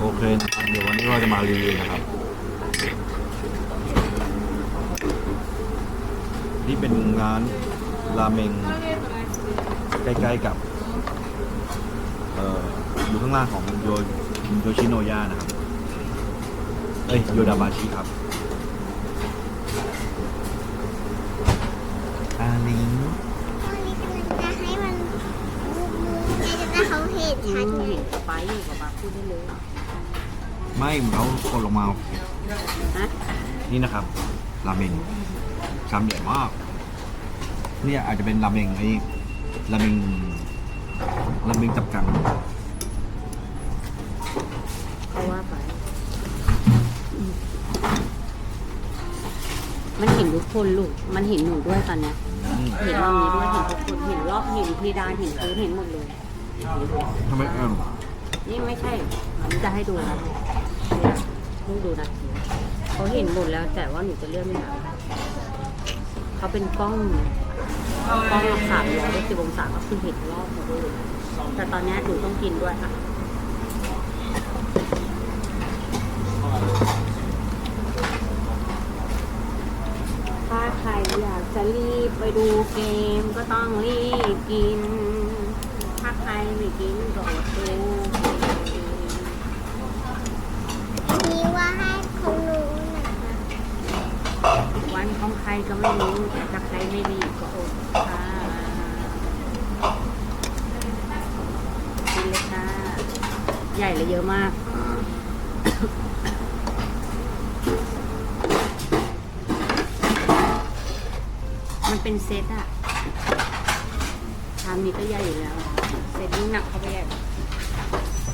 โอเคนะครับเดี๋ยววันนี้เราจะมารีวิวนะครับ นี่เป็นร้านราเมงใกล้ๆกับ เอ่ออยู่ข้างล่างของโยโยชิโนยะนะครับ เอ้ยโยดาบาชิครับอาลิงตอนนี้กำลังจะให้มันมุกมุกในจะเขาเห็นชัดไงเห็นกับป้าอยู่กับป้าพูดได้เลย ไม่เขากดลงมาฮะนี่นะครับ ราเมงชามใหญ่มากเนี่ยอาจจะเป็นราเมงไอ้ราเมงราเมงจับกังเขาว่าไปมันเห็นทุกคนลูก มันเห็นหนูด้วยตอนเนี้ย อืมเห็นรอบนี้ด้วยเห็นทุกคนเห็นรอบเห็นพีดานเห็นพื้นเห็นหมดเลย ทำไมอ้าวนี่ไม่ใช่ มันจะให้ดูนะ ลูกดูนะเขาเห็นหมดแล้วแต่ว่าหนูจะเลื่อนไม่ได้เขาเป็นกล้องกล้องสามร้อยสิบองศาก็คือเห็นรอบหมดเลยแต่ตอนนี้หนูต้องกินด้วยอะถ้าใครอยากจะรีบไปดูเกมก็ต้องรีบกิน ถ้าใครไม่กินก็อดดู อันนี้ว่าให้เขารู้นะคะ วันของใครก็ ไม่รู้แต่ถ้าใครไม่รีบก็อดค่ะกินเลยค่ะ ใหญ่เลยเยอะมากมันเป็นเซตอะชามนี้ก็ใหญ่อยู่แล้ว เซตนี้หนักเข้าไปใหญ่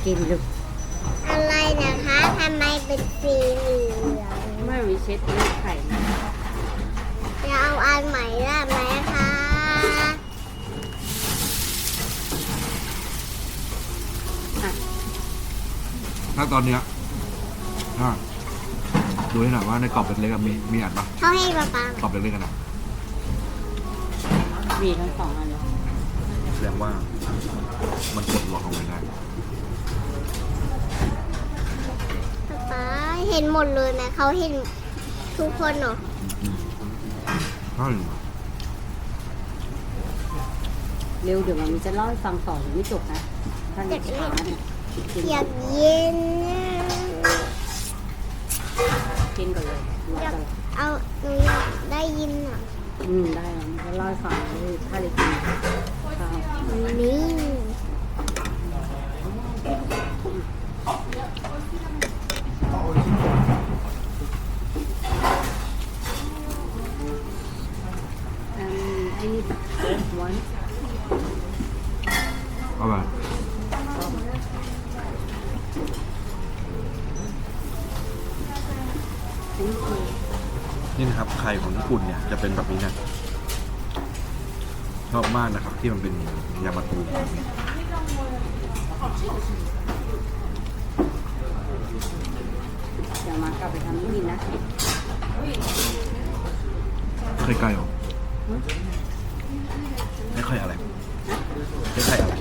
กินลึกอะไรนะคะทำไมเป็นสีเหลือง ไม่มีเช็ดเลือดไข่น ตอนเนี้ยถ้าดูให้หน่อยว่าในกรอบเล็กๆอะมีมีอัดปะเขาให้ป๊าป๊ากรอบเล็กๆกันนะมีทั้งสองอันเลยแสดงว่ามันกดล็อกเอาไว้ได้ป๊าป๊าเห็นหมดเลยไหมเขาเห็นทุกคนเหรอใช่เร็วเดี๋ยวมันจะเล่าให้ฟังต่อยังไม่จบนะถ้าในช้าเนี่ยกิน อยากเย็นกินก่อนเลยอยากเอาหนูอยากได้ยินอะอืมได้แล้วมันจะเล่าให้ฟังเลยถ้าเลยกินข้าวนี่อืมไอ้นี่วันเอา นี่คือนี่นะครับไข่ของญี่ปุ่นเนี่ยจะเป็นแบบนี้นะชอบมากนะครับ ที่มันเป็นยามาตูเดี๋ยวมากลับไปทำที่นี่นะเคยไก่หรอไม่ค่อยอะไรไม่ค่อยอะไร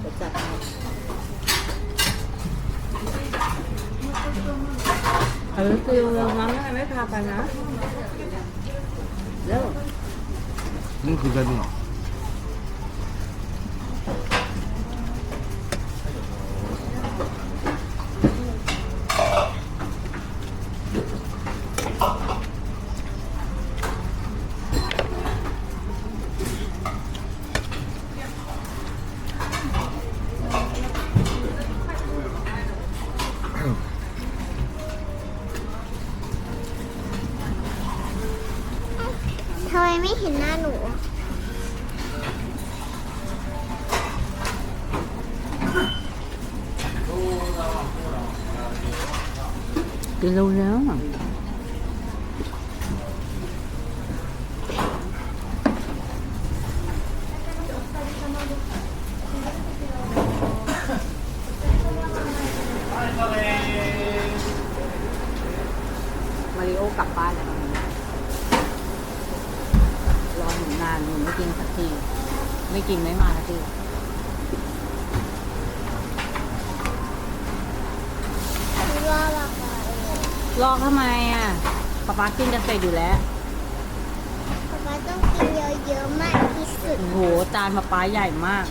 เดี๋ยวจัดให้เออคืองั้นไม่พาไปนะเร็วนี่คือเส้นเหรอทำ ไมไม่เห็นหน้าหนูอะกินเร็วแล้วอะมาริโอกลับบ้านแล้วรอหนูนานหนูไม่ กินสักที ไม่กินไม่มาทีรอละค่ะรอทำไมอะป๊าป๊ากินจะเสร็จอยู่แล้ว ป๊าป๊าต้องกินเยอะๆมากที่สุดโอ้โห จานป๊าป๊าใหญ่มาก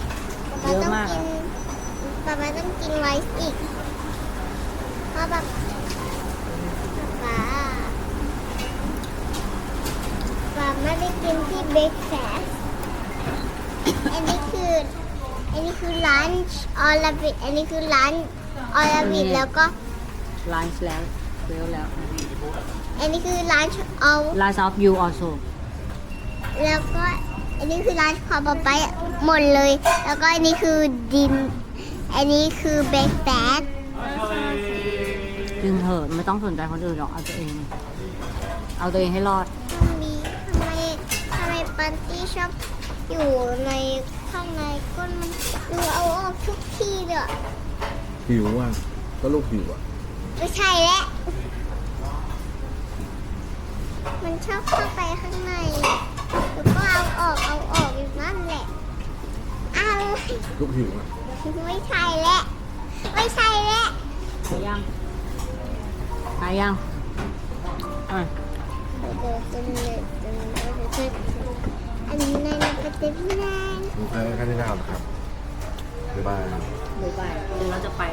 ป๊าเยอะต้องมาก กินป๊าป๊าต้องกินไว้อีกเพราะแบบป๊าป๊าไม่ได้กินที่เบรกแฟส อันนี้คืออันนี้คือลันช์ออลาบิดอันนี้คือลันช์ออลาบิดแล้วก็ลานแล้วเร็วแล้วอันนี้คือลันช์เอาลานซอฟยูออโซแล้วก็อันนี้คือลันช์ของป๊าป๊าหมดเลย แล้วก็อันนี้คือดิน อันนี้คือเบรกแฟสจึงเถอะไม่ต้องสนใจคนอื่นหรอกเอาตัวเอง เอาตัวเองให้รอดมีทำไมทำไมปันตี้ชอบ อยู่ในข้างในก้นมันดูเอาออกทุกทีเลยหิวอะก็ลูกหิวอะไม่ใช่แล้วมันชอบเข้าไปข้างในแล้วก็เอาออกเอาออกอยู่นั่นแหละเอาลูกหิวอะไม่ใช่แล้วไม่ใช่แล้วไปยังไปยังอะ อันนี้ในประเทศแรกโอเคแค่นี้นะครับบ๊ายบาย บ๊ายบายเดี๋ยวเราจะไป